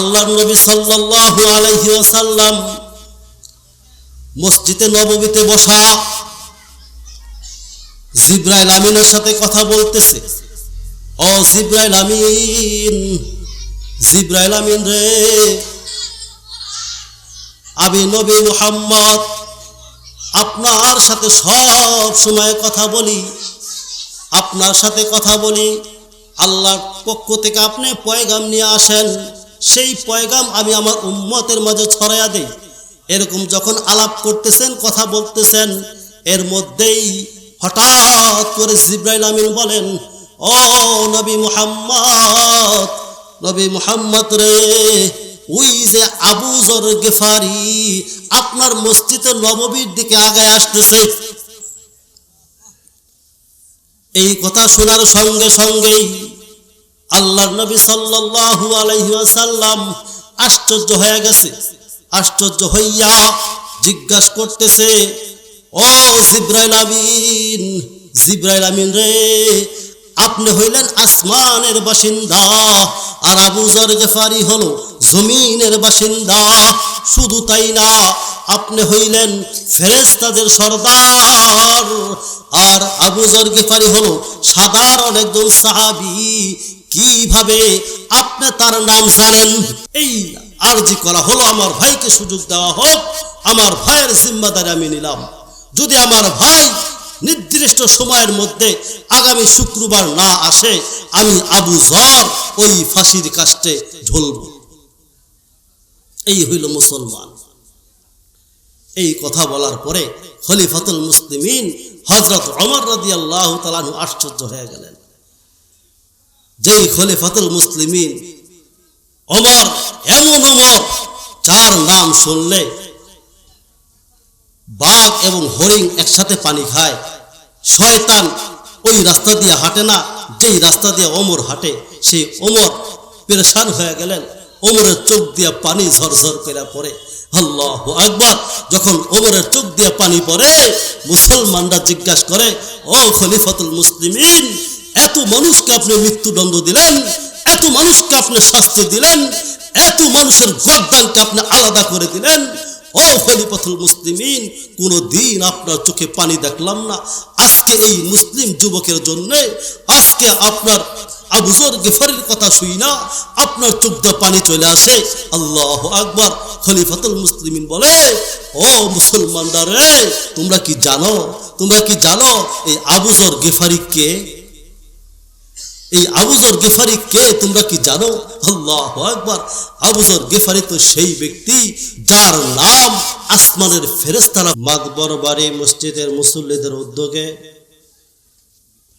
আল্লাহ নবী সাল্লাল্লাহু আলাইহি ওয়াসাল্লাম মসজিদে নববীতে বসা জিব্রাইল আমিনের সাথে কথা বলতেছে। ও জিব্রাইল আমিন জিব্রাইল আমিন রে। আমি নবী মুহাম্মদ, আপনার সাথে সব সময় কথা বলি। আপনার সাথে কথা বলি, আল্লাহর পক্ষ থেকে আপনি পয়গাম নিয়ে আসেন। সেই পয়গাম আমি আমার উম্মতের মাঝে ছড়াইয়া দেই। এরকম যখন আলাপ করতেছেন, কথা বলতেছেন, এর মধ্যেই হঠাৎ করে জিব্রাইল আমিন বলেন, ও নবী মুহাম্মদ নবী মুহাম্মদ রে, ওই যে আবু জর গেফারি আপনার মসজিদের নববীর দিকে আগায় আসতেছে। এই কথা শোনার সঙ্গে সঙ্গেই আল্লাহ নবী সাল্লাল্লাহু আলাইহি ওয়াসাল্লাম আশ্চর্য হয়ে গেছে। আশ্চর্য হইয়া জিজ্ঞাসা করতেছে, ও জিব্রাইল আমিন জিব্রাইল আমিন রে, আপনি হইলেন আসমানের বাসিন্দা আর আবু জর গেফারি হলো জমিনের বাসিন্দা। শুধু তাই না, আপনি হইলেন ফেরেস্তাদের সর্দার আর আবু জর গেফারি হলো সাধারণ একজন সাহাবি কীভাবে আপনি তার নাম জানেন? এই আরজি করা হলো, আমার ভাইকে সুযোগ দেওয়া হোক, আমার ভাইয়ের জিম্মাদারি আমি নিলাম। যদি আমার ভাই নির্দিষ্ট সময়ের মধ্যে আগামী শুক্রবার না আসে, আমি আবু জর ওই ফাঁসির কাস্টে ঝুলব। এই হইল মুসলমান। এই কথা বলার পরে খলিফাতুল মুসলিমিন হজরত অমর রাদি আল্লাহ তালানু আশ্চর্য হয়ে গেলেন। যেই খলিফাতুল মুসলিমিন অমর, এমন অমর, যার নাম শুনলে বাঘ এবং হরিণ একসাথে পানি খায়। শয়তান ওই রাস্তা দিয়ে হাঁটে না, যেই রাস্তা দিয়ে ওমর হাঁটে, সেই ওমর পেরেশান হয়ে গেলেন ওমরের চোখ দিয়ে পানি ঝরঝর করে পড়ে। আল্লাহ আকবর, যখন ওমরের চোখ দিয়ে পানি পড়ে, মুসলমানরা জিজ্ঞাসা করে, ও খলিফাতুল মুসলিমিন এত মানুষকে আপনি মৃত্যুদণ্ড দিলেন, এত মানুষকে আপনি শাস্তি দিলেন, এত মানুষের গদ্দানকে আপনি আলাদা করে দিলেন। ও খলিফাতুল মুসলিমিন কোনো দিন আপনার চোখে পানি দেখলাম না। আজকে এই মুসলিম যুবকের জন্য, আজকে আপনার আবুজর গেফারের কথা শুই না, আপনার চোখ দিয়ে পানি চলে আসে। আল্লাহ আকবর, খলিফাতুল মুসলিমিন বলে, ও মুসলমানরা রে, তোমরা কি জানো? তোমরা কি জানো এই আবুজর গেফারি কে? এই আবুজর গেফারি কে, তোমরা কি জানো? আল্লাহ একবার আবুজর গেফারি তো সেই ব্যক্তি যার নাম আসমানের ফেরেস্তারা মাদবর বাড়ি মসজিদের মুসল্লিদের উদ্যোগে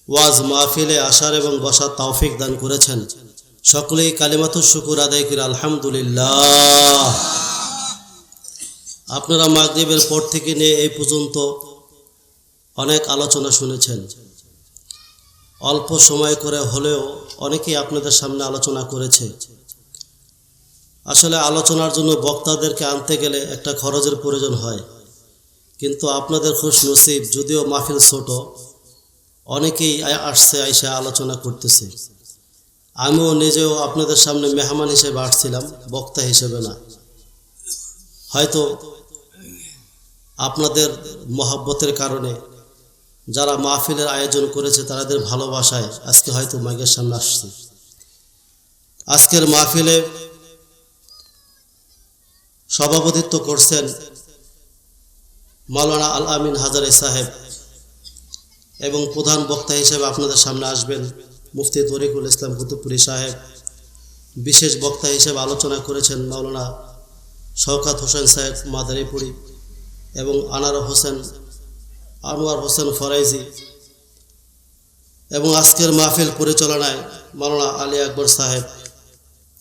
ওয়াজ মাহফিলে আসার এবং বসার তৌফিক দান করেছেন। সকলেই কালিমাত শুকুর আদায় করে আলহামদুলিল্লাহ। আপনারা মাগরিবের পর থেকে নিয়ে এই পর্যন্ত অনেক আলোচনা শুনেছেন। অল্প সময় করে হলেও অনেকেই আপনাদের সামনে আলোচনা করেছে। আসলে আলোচনার জন্য বক্তাদেরকে আনতে গেলে একটা খরচের প্রয়োজন হয়। কিন্তু আপনাদের খুশ নসিব যদিও মাহফিল ছোট, অনেকেই আসছে, আইসা আলোচনা করতেছে। আমিও নিজেও আপনাদের সামনে মেহমান হিসেবে আসছিলাম, বক্তা হিসেবে না। হয়তো আপনাদের মহাব্বতের কারণে যারা মাহফিলের আয়োজন করেছে তাদের ভালোবাসায় আজকে হয়তো মাইকের সামনে আসছে। আজকের মাহফিলে সভাপতিত্ব করছেন মাওলানা আল আমিন হাজারে সাহেব এবং প্রধান বক্তা হিসেবে আপনাদের সামনে আসবেন মুফতি তরিকুল ইসলাম কুতুবপুরি সাহেব। বিশেষ বক্তা হিসেবে আলোচনা করেছেন মাওলানা শওকাত হোসেন সাহেব মাদারীপুরি এবং আনার হোসেন আনোয়ার হোসেন ফরাইজি। এবং আজকের মাহফিল পরিচালনায় মাওলানা আলী আকবর সাহেব।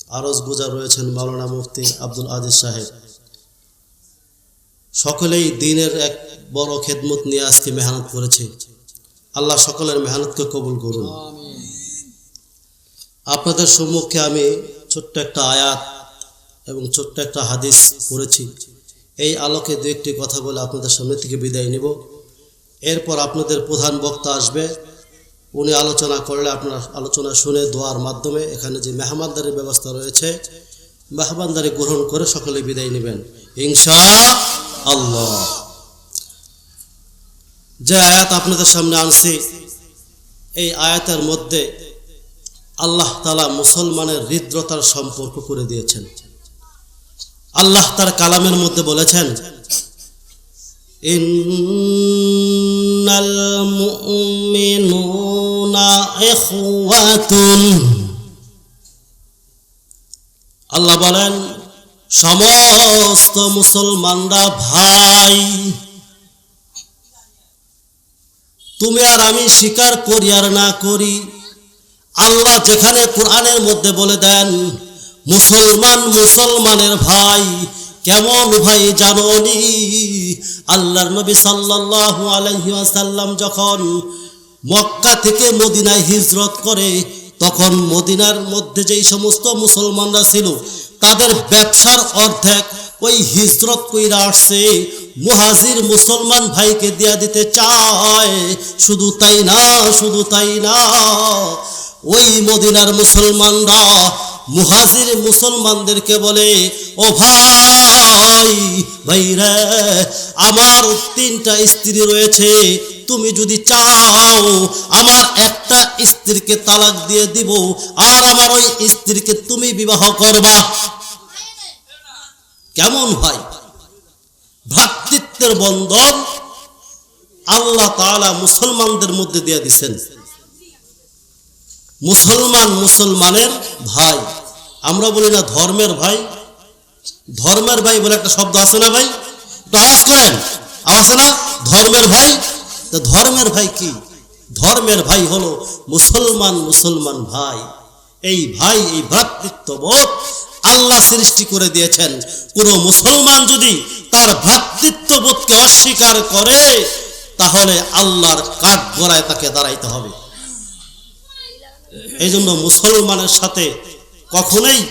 আরজ গুজার রয়েছেন মাওলানা মুফতি আব্দুল আজিজ সাহেব। সকলেই দিনের এক বড় খেদমত নিয়ে আজকে মেহনত করেছে। আল্লাহ সকলের মেহনতকে কবুল করুন। আপনাদের সম্মুখে আমি ছোট্ট একটা আয়াত এবং ছোট্ট একটা হাদিস পড়েছি। এই আলোকে দু একটি কথা বলে আপনাদের সামনে থেকে বিদায় নিব। এরপর আপনাদের প্রধান বক্তা আসবে। উনি আলোচনা করলে আপনার আলোচনা শুনে দোয়ার মাধ্যমে এখানে যে মেহমানদারির ব্যবস্থা রয়েছে, মেহমানদারি গ্রহণ করে সকলে বিদায় নেবেন। ইনশা আল্লাহ। যে আয়াত আপনাদের সামনে আনছি, এই আয়াতের মধ্যে আল্লাহ তালা মুসলমানের হৃদ্রতার সম্পর্ক করে দিয়েছেন। আল্লাহ তার কালামের মধ্যে বলেছেন ইন্নাল মুমিনুনা ইখওয়াতুন আল্লাহ বলেন, সমস্ত মুসলমানরা ভাই। তুমি আর আমি স্বীকার করি আর না করি। আল্লাহ যেখানে কোরআনের মধ্যে বলে দেন, মুসলমান মুসলমানের ভাই। কেমন ভাই জাননি আল্লাহর নবী সাল্লাল্লাহু আলাইহি ওয়াসাল্লাম যখন মক্কা থেকে মদিনায় হিজরত করে, তখন মদিনার মধ্যে যেই সমস্ত মুসলমানরা ছিল, তাদের ব্যবসার অর্ধেক ওই হিজরত কইরা আসছে। মুহাজির মুসলমান ভাইকে দিয়া দিতে চায়। শুধু তাই না, শুধু তাই না, ওই মদিনার মুসলমানরা মুহাজির মুসলমানদেরকে বলে, ও ভাই ভাই রে আমার তিনটা স্ত্রী রয়েছে, তুমি যদি চাও, আমার একটা স্ত্রীকে তালাক দিয়ে দিব, আর আমার ওই স্ত্রীকে তুমি বিবাহ করবা। কেমন ভাই? ভ্রাতৃত্বের বন্ধন আল্লাহ তাআলা মুসলমানদের মধ্যে দিয়ে দিছেন। মুসলমান মুসলমানের ভাই। আমরা বলি না ধর্মের ভাই ধর্মের ভাই বলে একটা শব্দ আছে না ভাই? আওয়াজ করেন আছে না? ধর্মের ভাই? ধর্মের ভাই কি? ধর্মের ভাই হলো মুসলমান মুসলমান ভাই। এই ভাই, এই ভ্রাতৃত্ববোধ আল্লাহ সৃষ্টি করে দিয়েছেন। কোন মুসলমান যদি তার ভ্রাতৃত্ববোধকে অস্বীকার করে, তাহলে আল্লাহর কাঠ গড়ায় তাকে দাঁড়াইতে হবে। এই জন্য মুসলমানের সাথে কখনোই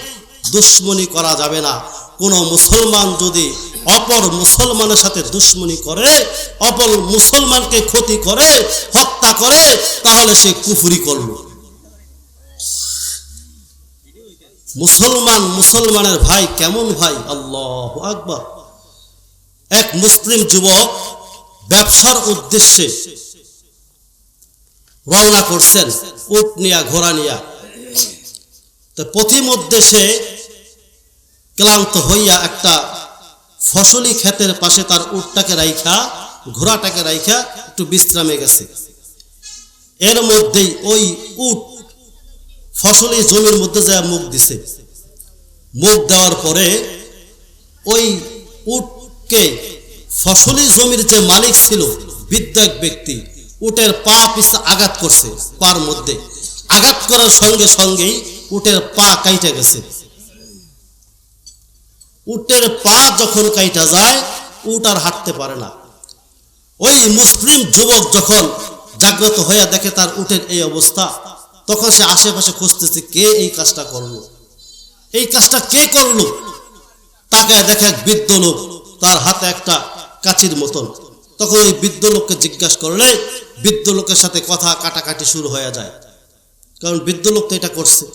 দুশ্মনী করা যাবে না। কোন মুসলমান যদি অপর মুসলমানের সাথে দুশ্মনী করে, অপর মুসলমানকে ক্ষতি করে, হত্যা করে, তাহলে সে কুফরি করল। মুসলমান মুসলমানের ভাই কেমন ভাই? আল্লাহ আকবার। এক মুসলিম যুবক ব্যবসার উদ্দেশ্যে রওনা করছেন, উট নিয়া, ঘোড়া নিয়া। তো পথিমধ্যে সে ক্লান্ত হইয়া একটা ফসলি ক্ষেতের পাশে তার উটটাকে রাইখা, ঘোড়াটাকে রাইখা একটু বিশ্রামে গেছে। এর মধ্যেই ওই উট ফসলি জমির মধ্যে যায় মুখ দিছে। মুখ দেওয়ার পরে ওই উটকে ফসলি জমির যে মালিক ছিল, বিদ্যাক ব্যক্তি, উটের পা পিছে আঘাত করছে, পার মধ্যে। আঘাত করার সঙ্গে সঙ্গেই উটের পা কাইটা গেছে। উটের পা যখন কাইটা যায়, উট আর হাঁটতে পারে না। ওই মুসলিম যুবক যখন জাগ্রত হয়ে দেখে তার উটের এই অবস্থা, তখন সে আশেপাশে খুঁজতেছে, কে এই কাজটা করল? এই কাজটা কে করল? তাকে দেখে এক বৃদ্ধ লোক, তার হাতে একটা কাচির মতন। তখন ওই বৃদ্ধ লোককে জিজ্ঞাসা করলে, বৃদ্ধ লোকের সাথে কথা কাটাকাটি শুরু হয়ে যায়। কারণ বৃদ্ধ লোক তো এটা করছে।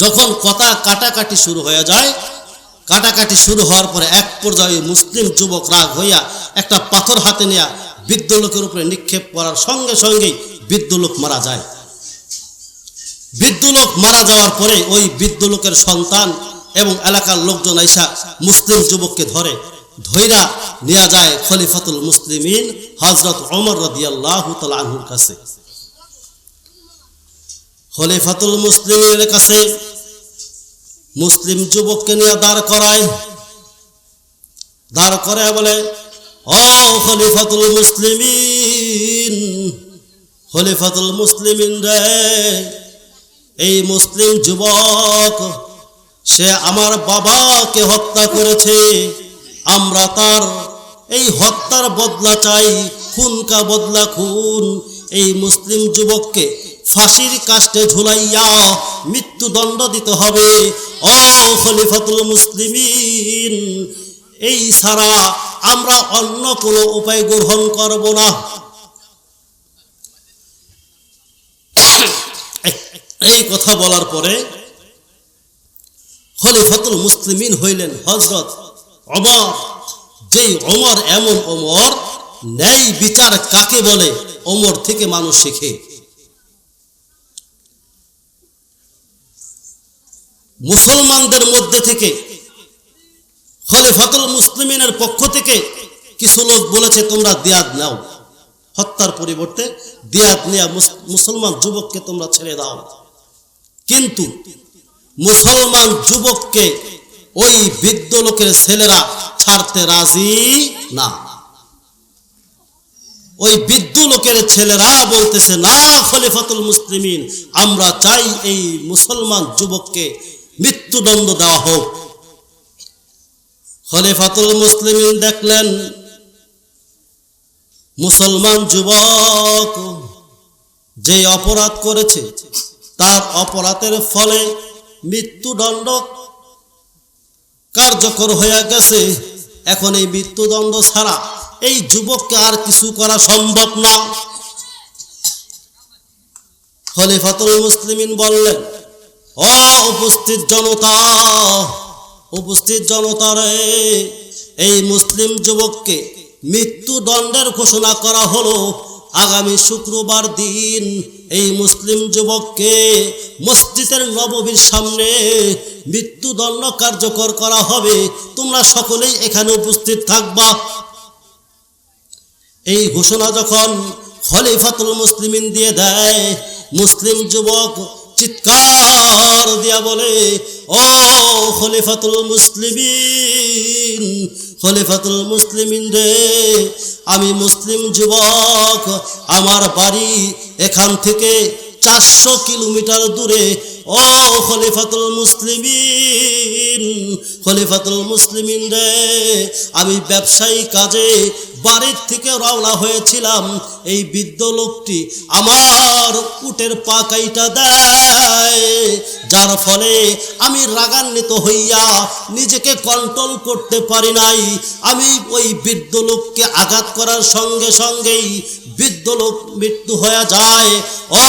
যখন কথা কাটাকাটি শুরু হয়ে যায়, কাটাকাটি শুরু হওয়ার পরে এক পর্যায়ে মুসলিম যুবক রাগ হইয়া একটা পাথর হাতে নেয়া বৃদ্ধ লোকের উপরে নিক্ষেপ করার সঙ্গে সঙ্গেই বৃদ্ধ লোক মারা যায়। বৃদ্ধ লোক মারা যাওয়ার পরে ওই বৃদ্ধ লোকের সন্তান এবং এলাকার লোকজন আইসা মুসলিম যুবককে ধরে ধৈরা নিয়ে যায় খলিফাতুল মুসলিমিন হজরত অমর রদিয়াল্লাহ আনহুর কাছে। খলিফাতুল মুসলিমের কাছে মুসলিম যুবককে নিয়ে দাঁড় করায়। দাঁড় করায় বলে, ও খলিফাতুল মুসলিমিন খলিফাতুল মুসলিমিন রে, এই মুসলিম যুবক, সে আমার বাবাকে হত্যা করেছে। আমরা তার এই হত্যার বদলা চাই, খুনকা বদলা খুন এই মুসলিম যুবককে। ফাঁসির কাষ্টে ঝুলাইয়া মৃত্যুদণ্ড দিতে হবে। ও খলিফাতুল মুসলিমিন, এই ছাড়া আমরা অন্য কোনো উপায় গ্রহণ করব না। এই কথা বলার পরে খলিফাতুল মুসলিমিন হইলেন হজরত অমর যেই অমর এমন অমর ন্যায় বিচার কাকে বলে? অমর থেকে মানুষ শেখে। মুসলমানদের মধ্যে থেকে খলিফাতুল মুসলিমিনের পক্ষ থেকে কিছু লোক বলেছে, তোমরা দিয়াদ নাও, হত্যার পরিবর্তে দিয়াদ নেয়া মুসলমান যুবককে তোমরা ছেড়ে দাও। কিন্তু মুসলমান যুবককে ওই বৃদ্ধ লোকের ছেলেরা ছাড়তে রাজি না। ওই বৃদ্ধ লোকের ছেলেরা বলতেছে, না খলিফাতুল মুসলিমিন, আমরা চাই এই মুসলমান যুবককে মৃত্যুদণ্ড দেওয়া হোক। খলিফাতুল মুসলিমিন দেখলেন, মুসলমান যুবক যে অপরাধ করেছে, তার অপরাধের ফলে মৃত্যুদণ্ড কার্যকর হয়ে গেছে। এখন এই মৃত্যুদণ্ড ছাড়া এই যুবককে আর কিছু করা সম্ভব না। খলিফাতুল মুসলিমিন বললেন উপস্থিত জনতা, উপস্থিত জনতারে এই মুসলিম যুবককে মৃত্যুদণ্ডের ঘোষণা করা হলো আগামী শুক্রবার দিন। এই মুসলিম যুবককে মসজিদের নববীর সামনে মৃত্যুদণ্ড কার্যকর করা হবে। তোমরা সকলেই এখানে উপস্থিত থাকবা। এই ঘোষণা যখন খলিফাতুল মুসলিমিন দিয়ে দেয়, মুসলিম যুবক চিৎকার দিয়া বলে, ও খলিফাতুল মুসলিমিন খলিফাতুল মুসলিমিন রে, আমি মুসলিম যুবক, আমার বাড়ি এখান থেকে চারশো কিলোমিটার দূরে। ও খলিফাতুল মুসলিমিন খলিফাতুল মুসলিমিন রে, আমি ব্যবসায়ী কাজে বাড়ির থেকে রওনা হয়েছিলাম। এই বৃদ্ধ লোকটি আমার উটের পাকাইটা দেয়। যার ফলে আমি রাগান্বিত হইয়া নিজেকে কন্ট্রোল করতে পারি নাই। আমি ওই বৃদ্ধ লোককে আঘাত করার সঙ্গে সঙ্গেই বৃদ্ধ লোক মৃত্যু হয়ে যায়। ও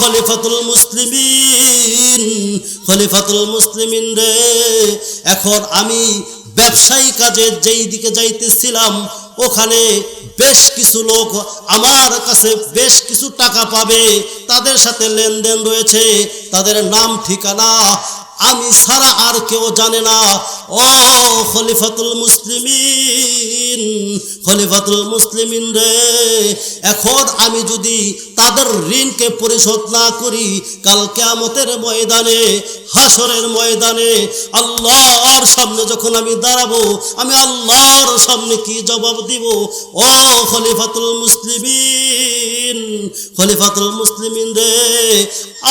খলিফাতুল মুসলিমিন খলিফাতুল মুসলিমিন রে, এখন আমি ব্যবসায়ী কাজে যেই দিকে যাইতেছিলাম ওখানে বেশ কিছু লোক আমার কাছে বেশ কিছু টাকা পাবে, তাদের সাথে লেনদেন রয়েছে, তাদের নাম ঠিকানা আমি ছাড়া আর কেউ জানে না। ও খলিফাতুল মুসলিমিন খলিফাতুল মুসলিমিন রে, এখন আমি যদি তাদের ঋণকে পরিশোধ না করি, কাল কেয়ামতের ময়দানে, হাসরের ময়দানে আল্লাহর সামনে যখন আমি দাঁড়াবো, আমি আল্লাহর সামনে কি জবাব দিব? ও খলিফাতুল মুসলিমিন খলিফাতুল মুসলিমিন রে,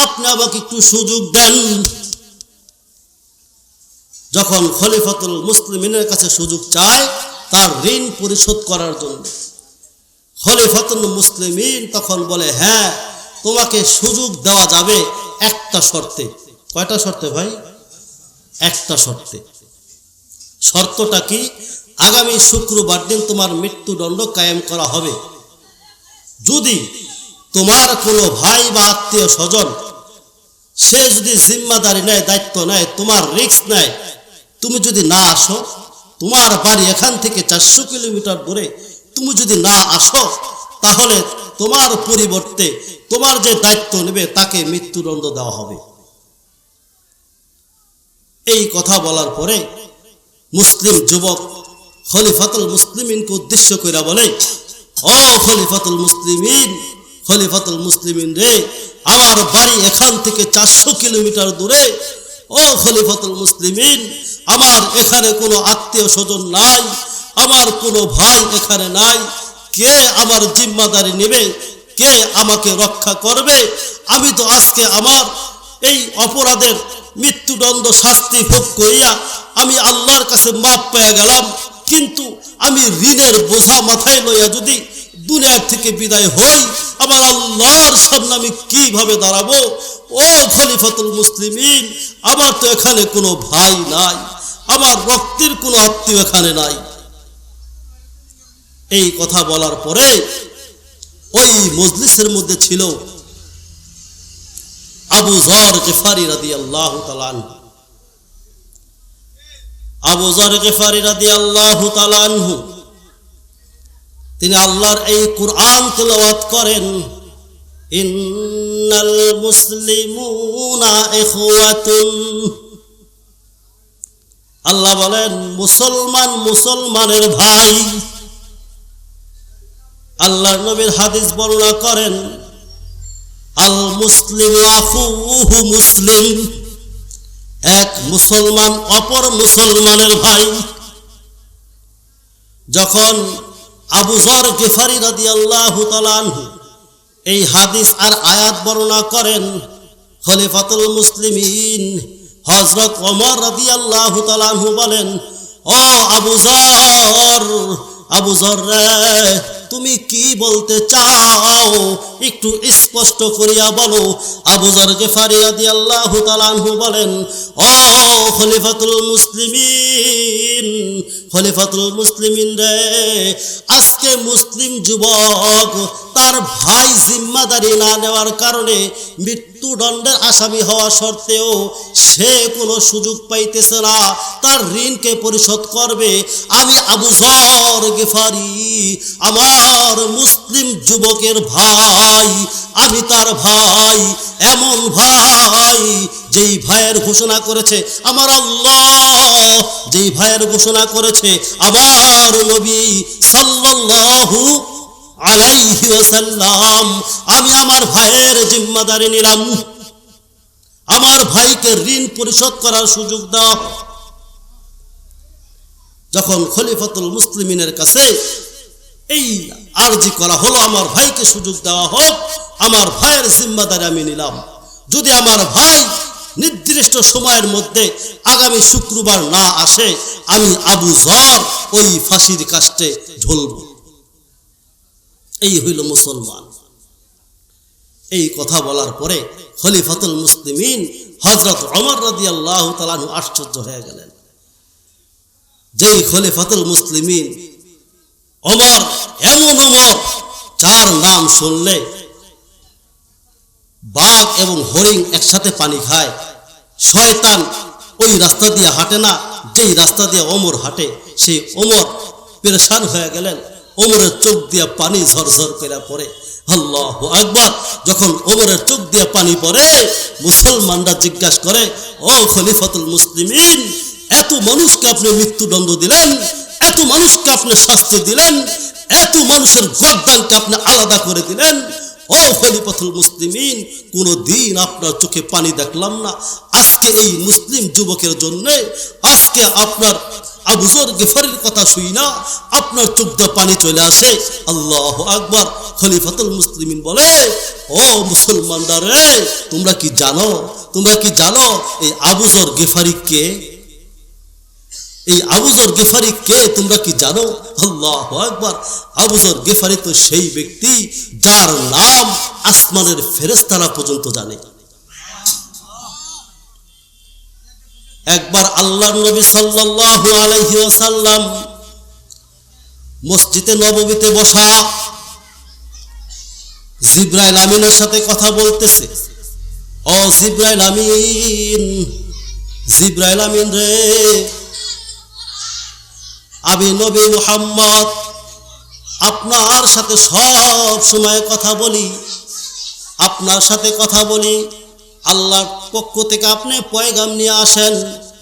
আপনি আমাকে একটু সুযোগ দেন। যখন খলিফাতুল মুসলিমিনের কাছে সুযোগ চায়, তার ঋণ পরিশোধ করার জন্য। খলিফাতুল মুসলিমিন তখন বলে হ্যাঁ তোমাকে সুযোগ দেওয়া যাবে একটা শর্তে। কয়টা শর্তে ভাই? একটা শর্তে। শর্তটা কি? আগামী শুক্রবার দিন তোমার মৃত্যুদণ্ড কায়েম করা হবে। যদি তোমার কোনো ভাই বা আত্মীয় স্বজন, সে যদি জিম্মাদারি নেয়, দায়িত্ব নেয়, তোমার রিস্ক নেয় তুমি যদি না আসো, তোমার বাড়ি এখান থেকে চারশো কিলোমিটার দূরে, তুমি যদি না আসো, তাহলে তোমার পরিবর্তে তোমার যে দায়িত্ব নেবে, তাকে মৃত্যুদণ্ড দেওয়া হবে। এই কথা বলার পরে মুসলিম যুবক খলিফাতুল মুসলিমিনকে উদ্দেশ্য করে বলে, ও খলিফাতুল মুসলিমিন খলিফাতুল মুসলিমিন রে, আমার বাড়ি এখান থেকে চারশো কিলোমিটার দূরে ও খলিফাতুল মুসলিমিন, আমার এখানে কোনো আত্মীয় স্বজন নাই, আমার কোনো ভাই এখানে নাই। কে আমার জিম্মাদারি নেবে? কে আমাকে রক্ষা করবে? আমি তো আজকে আমার এই অপরাধের মৃত্যুদণ্ড শাস্তি ভোগ করিয়া আমি আল্লাহর কাছে মাপ পেয়ে গেলাম। কিন্তু আমি ঋণের বোঝা মাথায় লইয়া যদি দুনিয়ার থেকে বিদায় হই, আমার আল্লাহর সামনে আমি কীভাবে দাঁড়াবো? ও খলিফাতুল মুসলিমিন, আমার তো এখানে কোনো ভাই নাই, আমার রক্তের কোনো আত্মীয় এখানে নাই। এই কথা বলার পরে ওই মজলিসের মধ্যে ছিল আবু জর জেফারি রাদি আল্লাহ আবু জর গেফারি রাদি আল্লাহ তিনি আল্লাহর এই কুরআন তেলাওয়াত করেন। ইন্নাল মুসলিমুনা ইখওয়াতুন। আল্লাহ বলেন, মুসলমান মুসলমানের ভাই। আল্লাহর নবীর হাদিস বর্ণনা করেন, আল মুসলিম আখুহু মুসলিম। এক মুসলমান অপর মুসলমানের ভাই। যখন আবু জর গেফারি রাদি আল্লাহ এই হাদিস আর আয়াত বর্ণনা করেন খলিফাতুল মুসলিমিন। হজরত অমর রাদি আল্লাহ বলেন, ও আবু জর আবু জর রে তুমি কি বলতে চাও? একটু স্পষ্ট করিয়া বলো। আবু জর গেফারি রাদি আল্লাহ তালানহু বলেন, ও খলিফাতুল মুসলিমিন খলিফাতুল মুসলিমিন রে, আজকে মুসলিম যুবক তার ভাই জিম্মাদারি না নেওয়ার কারণে মৃত্যুদণ্ডের আসামি হওয়া সত্ত্বেও সে কোনো সুযোগ পাইতেছে না। তার ঋণকে পরিশোধ করবে। আমি আবু জর গেফারি, আমার মুসলিম যুবকের ভাই, আমি তার ভাই, এমন ভাই যেই ভাইয়ের ঘোষণা করেছে, আমার আল্লাহ, যেই ভাইয়ের ঘোষণা করেছে আমার নবী সাল্লাল্লাহু আলাইহি ওয়াসাল্লাম, আমি আমার ভাইয়ের জিম্মাদারি নিলাম। আমার ভাইকে ঋণ পরিশোধ করার সুযোগ দাও। যখন খলিফাতুল মুসলিমিনের কাছে এই আরজি করা হলো, আমার ভাইকে সুযোগ দেওয়া হোক, আমার ভাইয়ের জিম্মাদারি আমি নিলাম। যদি আমার ভাই নির্দিষ্ট সময়ের মধ্যে আগামী শুক্রবার না আসে, আমি আবু জর ওই ফাঁসির কাস্টে ঝুলব। এই হইল মুসলমান। এই কথা বলার পরে খলিফাতুল মুসলিমিন হজরত অমর রাদি আল্লাহ তালানু আশ্চর্য হয়ে গেলেন। যেই খলিফাতুল মুসলিমিন অমর এমন অমর যার নাম শুনলে বাঘ এবং হরিণ একসাথে পানি খায়। শয়তান ওই রাস্তা দিয়ে হাঁটে না, যেই রাস্তা দিয়ে অমর হাঁটে, সেই অমর পেরেশান হয়ে গেলেন। ওমরের চোখ দিয়ে পানি ঝরঝর করে পড়ে। আল্লাহ আকবার। যখন ওমরের চোখ দিয়ে পানি পড়ে, মুসলমানরা জিজ্ঞাসা করে, ও খলিফাতুল মুসলিমিন, এত মানুষকে আপনি মৃত্যুদণ্ড দিলেন? এত মানুষকে আপনি শাস্তি দিলেন, এত মানুষের গদ্দানকে আপনি আলাদা করে দিলেন। ও খলিফাতুল মুসলিমিন কোনো দিন আপনার চোখে পানি দেখলাম না। আজকে এই মুসলিম যুবকের জন্য, আজকে আপনার আবুজর গেফারের কথা শুই না, আপনার চোখ দিয়ে পানি চলে আসে। আল্লাহ আকবার, খলিফাতুল মুসলিমিন বলে, ও মুসলমানরা রে, তোমরা কি জানো? তোমরা কি জানো এই আবুজর গেফারি কে? এই আবুজর গেফারি কে তোমরা কি জানো? আল্লাহ একবার আবুজর গেফারি তো সেই ব্যক্তি যার নাম আসমানের ফেরেস্তারা পর্যন্ত জানে। একবার আল্লাহ নবী সাল্লাল্লাহু আলাইহি ওয়াসাল্লাম মসজিদে নববীতে বসা জিব্রাইল আমিনের সাথে কথা বলতেছে। ও জিব্রাইল আমিন জিব্রাইল আমিন রে। আমি নবী মুহাম্মদ। আপনার সাথে সব সময় কথা বলি। আপনার সাথে কথা বলি। আল্লাহর পক্ষ থেকে আপনি পয়গাম নিয়ে আসেন।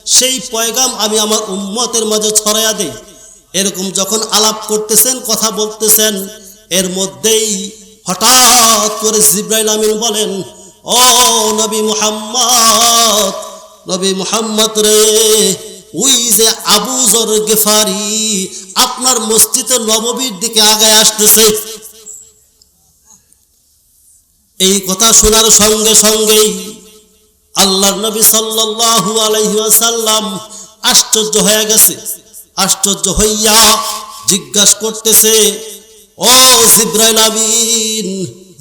সেই পয়গাম আমি আমার উম্মতের মাঝে ছড়াইয়া দেই। এরকম যখন আলাপ করতেছেন, কথা বলতেছেন, এর মধ্যেই হঠাৎ করে জিব্রাইল আমিন বলেন, ও নবী মুহাম্মদ নবী মুহাম্মদ রে ওই যে আবু জর গেফারি আপনার মসজিদে নববীর দিকে আগে আসতেছে। এই কথা শোনার সঙ্গে সঙ্গেই আল্লাহ নবী সাল্লাল্লাহু আলাইহি ওয়াসাল্লাম আশ্চর্য হয়ে গেছে। আশ্চর্য হইয়া জিজ্ঞাসা করতেছে, ও জিব্রাইল আমিন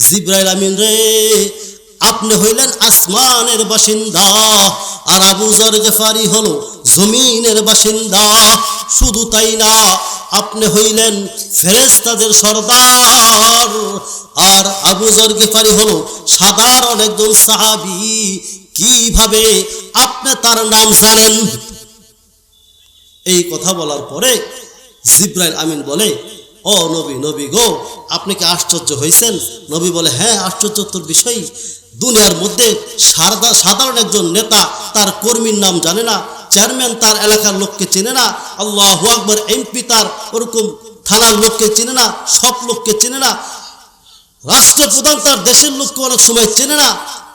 জিব্রাইল আমিন রে, আপনি হইলেন আসমানের বাসিন্দা, আর আবু জর গেফারি হলো জমিনের বাসিন্দা। শুধু তাই না, আপনি হইলেন ফেরেস্তাদের সর্দার। আর আবু জর গেফারি হলো সাধারণ একজন সাহাবি। কীভাবে আপনি তার নাম জানেন? এই কথা বলার পরে জিব্রাইল আমিন বলে ও নবী নবী গো, আপনি কি আশ্চর্য হয়েছেন নবী বলে হ্যাঁ আশ্চর্য তোর বিষয়। দুনিয়ার মধ্যে সারদা সাধারণ একজন নেতা তার কর্মীর নাম জানে না, চেয়ারম্যান তার এলাকার লোককে চেনে না, আল্লাহ আকবর এমপি তার ওরকম থানার লোককে চেনে না, সব লোককে চেনে না, রাষ্ট্রপ্রধান তার দেশের লোককে অনেক সময় চেনে না,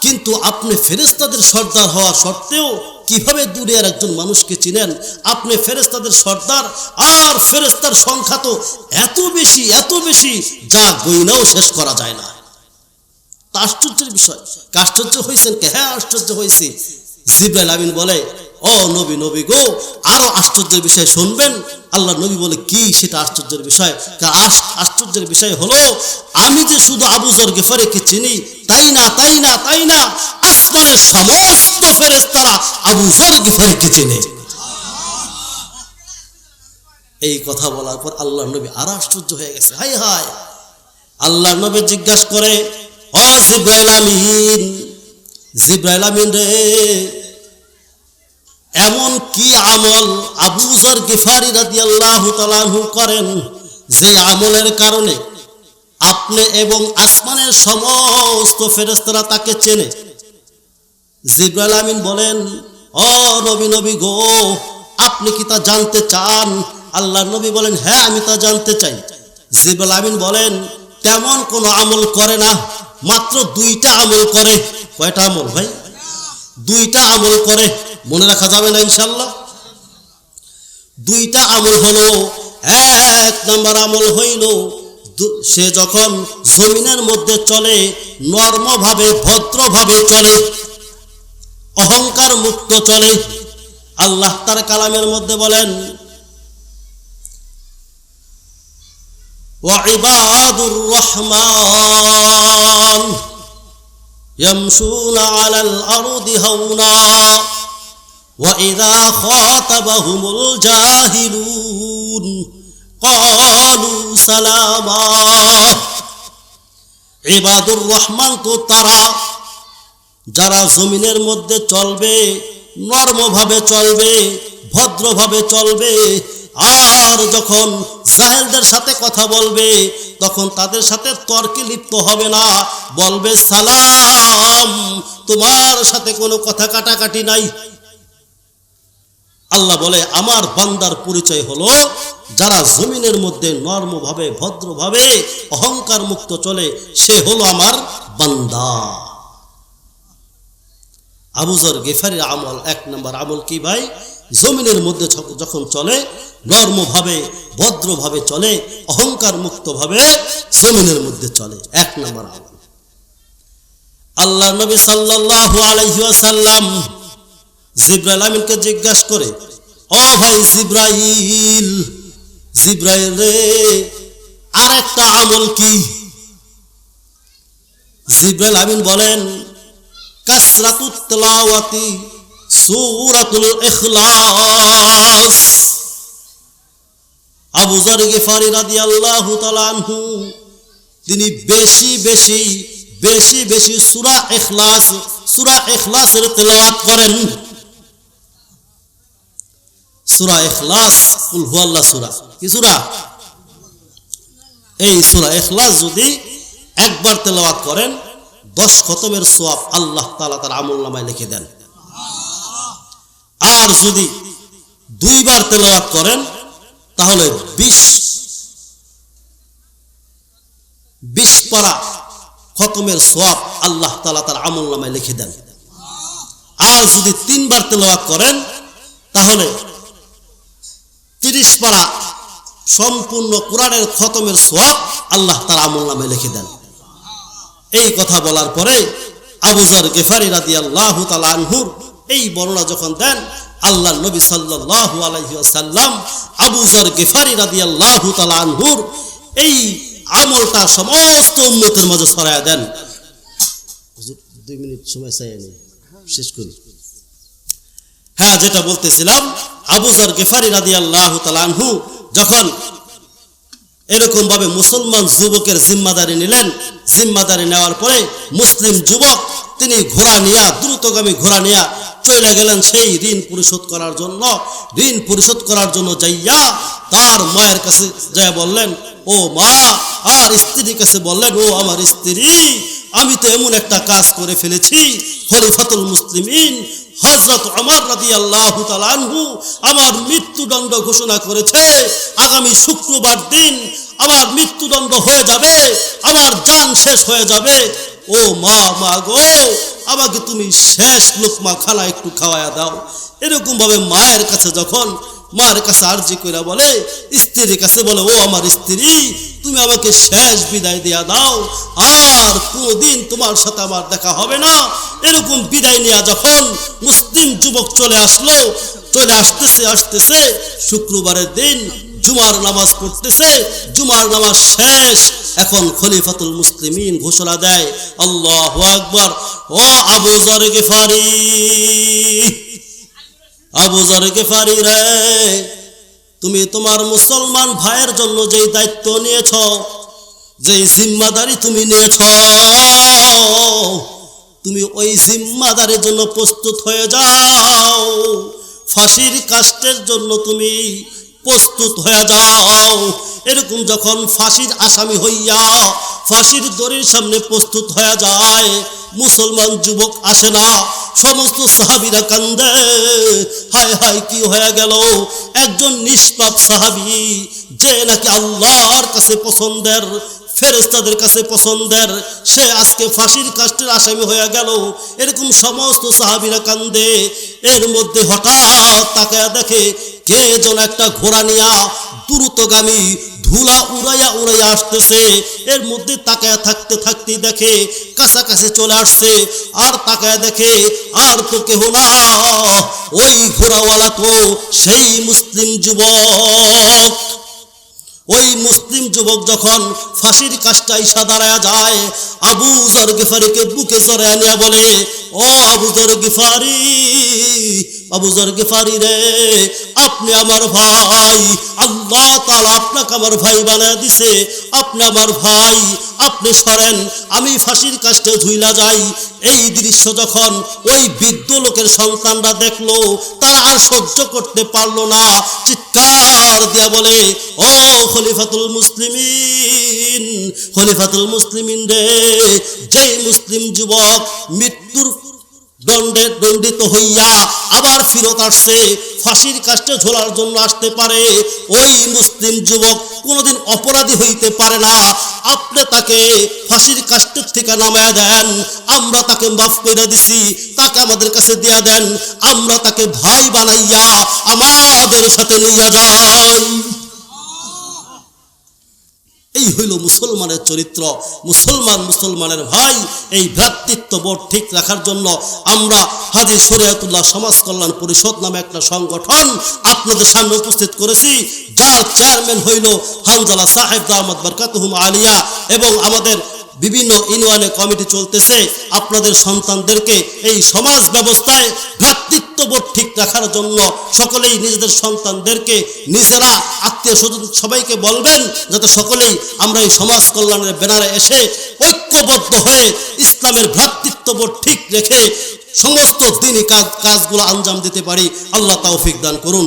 কিন্তু আপনি ফেরেস্তাদের সর্দার হওয়া সত্ত্বেও কীভাবে দুনিয়ার একজন মানুষকে চিনেন? আপনি ফেরেস্তাদের সর্দার আর ফেরেস্তার সংখ্যা তো এত বেশি এত বেশি, যা গইনাও শেষ করা যায় না। আশ্চর্যের বিষয়। আশ্চর্য হয়েছেন কে? হ্যাঁ আশ্চর্য হয়েছি জিব্রাইল আমিন বলে, ও নবী নবী গো, আরও আশ্চর্যের বিষয় শুনবেন? আল্লাহ নবী বলে, কি? সেটা আশ্চর্যের বিষয়। আশ্চর্যের বিষয় হলো, আমি যে শুধু আবু জর গেফারেকে চিনি, তাই না তাই না তাই না আসমানের সমস্ত ফেরেস্তারা আবু জর গেফারেকে চিনে। এই কথা বলার পর আল্লাহ নবী আরও আশ্চর্য হয়ে গেছে। হাই আল্লাহ নবী জিজ্ঞাসা করে জিব্রাইল আমিন জিব্রাইল আমিন রে, এমন কি আমল আবুজার গিফারি রাদিয়াল্লাহু তাআলাহু করেন যে আমলের কারণে আপনি এবং আসমানের সমস্ত ফেরেশতারা তাকে চেনে? জিব্রাইল আমিন বলেন, ও নবী নবী গো, আপনি কি তা জানতে চান? আল্লাহ নবী বলেন হ্যাঁ আমি তা জানতে চাই। জিব্রাইল আমিন বলেন, তেমন কোনো আমল করে না, মাত্র দুইটা আমল করে। কয়টা আমল ভাই? দুইটা আমল করে, মনে রাখা যাবে না ইনশাল্লাহ দুইটা আমল হলো, এক নাম্বার আমল হইল সে যখন জমিনের মধ্যে চলে, নর্মভাবে, ভদ্রভাবে চলে অহংকার মুক্ত চলে আল্লাহ তার কালামের মধ্যে বলেন وعباد الرحمن يمشون على الأرض هونا وإذا خاطبهم الجاهلون قالوا سلاما ইবাদুর রহমান তো তারা যারা জমিনের মধ্যে চলবে, নর্মভাবে চলবে, ভদ্রভাবে চলবে, আর যখন জাহেলদের সাথে কথা বলবে, তখন তাদের সাথে তর্কে লিপ্ত হবে না। বলবে, সালাম, তোমার সাথে কোনো কথা কাটাকাটি নাই। আল্লাহ বলে, আমার বান্দার পরিচয় হলো, যারা জমিনের মধ্যে নর্মভাবে, ভদ্রভাবে অহংকার মুক্ত চলে, সে হলো আমার বান্দা। আবুজর গেফারির আমল এক নম্বর আমল কি ভাই? জমিনের মধ্যে যখন চলে, নর্মভাবে, ভদ্রভাবে চলে অহংকার মুক্তভাবে জমিনের মধ্যে চলে। এক নম্বর আমল। আল্লাহ নবী সাল্লাল্লাহু আলাইহি ওয়াসাল্লাম জিব্রাইল আমিনকে জিজ্ঞাসা করে, ও ভাই জিব্রাইল জিব্রাইল রে আরেকটা আমল কি? জিব্রাইল আমিন বলেন আবু তিনি বেশি বেশি বেশি বেশি সূরা ইখলাস, সূরা ইখলাসের তেলাওয়াত করেন। সূরা ইখলাস, কুল হুয়াল্লাহ কি এই সূরা ইখলাস যদি একবার তেলাওয়াত করেন দশ খতমের সোয়াব আল্লাহ তাআলা তার আমল নামায় লিখে দেন। আর যদি দুইবার তেলাওয়াত করেন, তাহলে বিশ বিশ পারা খতমের সোয়াব আল্লাহ তাআলা তার আমল নামায় লিখে দেন। আর যদি তিনবার তেলাওয়াত করেন, তাহলে তিরিশ পারা সম্পূর্ণ কোরআনের খতমের সোয়াব আল্লাহ তার আমল নামে লিখে দেন। এই কথা বলার পরে আবুজার গেফারি রাদি আল্লাহ আনহুর এই বর্ণনা যখন দেন আল্লাহ নবী সাল্লাল্লাহু আলাইহি ওয়াসাল্লাম আবুজার গেফারি রাদি আল্লাহ আনহুর এই আমলটা সমস্ত উম্মতের মাঝে ছড়ায় দেন। দুই মিনিট সময় চাই আমি, শেষ করি। হ্যাঁ যেটা বলতেছিলাম আবুজার গেফারি রাদি আল্লাহ আনহু যখন এরকম ভাবে মুসলমান যুবকের জিম্মাদারি নিলেন। জিম্মাদারি নেওয়ার পরে মুসলিম যুবক তিনি ঘোড়া নিয়া, দ্রুতগামী ঘোড়া নিয়া চলে গেলেন সেই ঋণ পরিশোধ করার জন্য। ঋণ পরিশোধ করার জন্য যাইয়া তার মায়ের কাছে যায় বললেন, ও মা আর স্ত্রীর কাছে বললেন, ও আমার স্ত্রী, আমি তো এমন একটা কাজ করে ফেলেছি, খলিফাতুল মুসলিমিন হজরত আমার রাজি আল্লাহ তালানহু আমার মৃত্যুদণ্ড ঘোষণা করেছে। আগামী শুক্রবার দিন আমার মৃত্যুদণ্ড হয়ে যাবে, আমার যান শেষ হয়ে যাবে। ও মা মা গো, আমাকে তুমি শেষ লোকমা খানা একটু খাওয়ায়া দাও। এরকম ভাবে মায়ের কাছে যখন মার কাছে আর্জি করে বলে, স্ত্রীর কাছে বলে, ও আমার স্ত্রী, তুমি আমাকে শেষ বিদায় দেয়া দাও। আর কোনোদিন তোমার সাথে আমার দেখা হবে না। এরকম বিদায় নেওয়া যখন মুসলিম যুবক চলে আসলো, চলে আসতেছে আসতেছে, শুক্রবারের দিন জুমার নামাজ পড়তেছে। জুমার নামাজ শেষ, এখন খলিফাতুল মুসলিমিন ঘোষণা দেয়, আল্লাহ আকবর, ও আবু জর গেফারি। আবু জর গেফারি রে, তুমি তোমার মুসলমান ভাইয়ের জন্য যেই দায়িত্ব নিয়েছ, যেই জিম্মাদারি তুমি নিয়েছ, তুমি ওই জিম্মাদারির জন্য প্রস্তুত হয়ে যাও, ফাঁসির কাস্টের জন্য তুমি প্রস্তুত হয়ে যাও। এরকম যখন ফাঁসির আসামি হইয়া ফাঁসির দড়ির সামনে প্রস্তুত হয়ে যায় মুসলমান যুবক আসে না। সমস্ত সাহাবিরা কান্দে। হায় হায়, কি হয়ে গেল? একজন নিষ্পাপ সাহাবি, যে নাকি আল্লাহর কাছে পছন্দের ফেরেস্তাদের কাছে পছন্দের। সে আজকে ফাঁসির কাস্টের আসামি হয়ে গেল। এরকম সমস্ত সাহাবিরা কান্দে। এর মধ্যে হঠাৎ তাকে দেখে কে যেন একটা ঘোড়া নিয়া দ্রুতগামী ধুলা উড়াইয়া উড়াইয়া আসতেছে। এর মধ্যে তাকায় থাকতে থাকতে দেখে কাছাকাছি চলে আসছে। আর তাকায় দেখে আর তো কেহ না। ওই ঘোড়াওয়ালা তো সেই মুসলিম যুবক। ওই মুসলিম যুবক যখন ফাঁসির কাজটা ইসা দাঁড়ায় যায়, আবু জর গেফারিকে বুকে জড়ায় নিয়ে বলে, ও আবু জর গেফারি, আবু জর গেফারি রে, আপনি আমার ভাই, আল্লাহ তাআলা আপনাকে আমার ভাই বানায় দিছে, আপনি আমার ভাই, আপনি সরেন, আমি ফাঁসির কাজটা ঝুইলা যাই। এই দৃশ্য যখন ওই বৃদ্ধ লোকের সন্তানরা দেখল, তারা আর সহ্য করতে পারল না, চিৎকার দিয়া বলে, ও খলিফাতুল মুসলিমিন খলিফাতুল মুসলিমিন রে, যেই মুসলিম যুবক মৃত্যুর দণ্ডে দণ্ডিত হইয়া আবার ফিরত আসছে, ফাঁসির কাষ্টে ঝোলার জন্য আসতে পারে, ওই মুসলিম যুবক কোনোদিন অপরাধী হইতে পারে না। আপনি তাকে ফাঁসির কাষ্টের থেকে নামায়া দেন, আমরা তাকে মাফ করে দিছি, তাকে আমাদের কাছে দিয়া দেন, আমরা তাকে ভাই বানাইয়া আমাদের সাথে নিয়ে যাই। এই হইল মুসলমানের চরিত্র। মুসলমান মুসলমানের ভাই, এই ভ্রাতৃত্ববোধ ঠিক রাখার জন্য আমরা হাজি শরিয়াতুল্লাহ সমাজ কল্যাণ পরিষদ নামে একটা সংগঠন আপনাদের সামনে উপস্থিত করেছি। যার চেয়ারম্যান হইল হামজালা সাহেব দাহমদ বরকাতহুম আলিয়া এবং আমাদের বিভিন্ন ইউনিয়নে কমিটি চলতেছে। আপনাদের সন্তানদেরকে এই সমাজ ব্যবস্থায় ভ্রাতৃত্ববোধ ঠিক রাখার জন্য সকলেই নিজেদের সন্তানদেরকে নিজেরা আত্মীয় স্বজন সবাইকে বলবেন, যাতে সকলেই আমরা এই সমাজ কল্যাণের ব্যানারে এসে ঐক্যবদ্ধ হয়ে ইসলামের ভ্রাতৃত্ববোধ ঠিক রেখে সমস্ত দিনই কাজ কাজগুলো আঞ্জাম দিতে পারি। আল্লাহ তৌফিক দান করুন।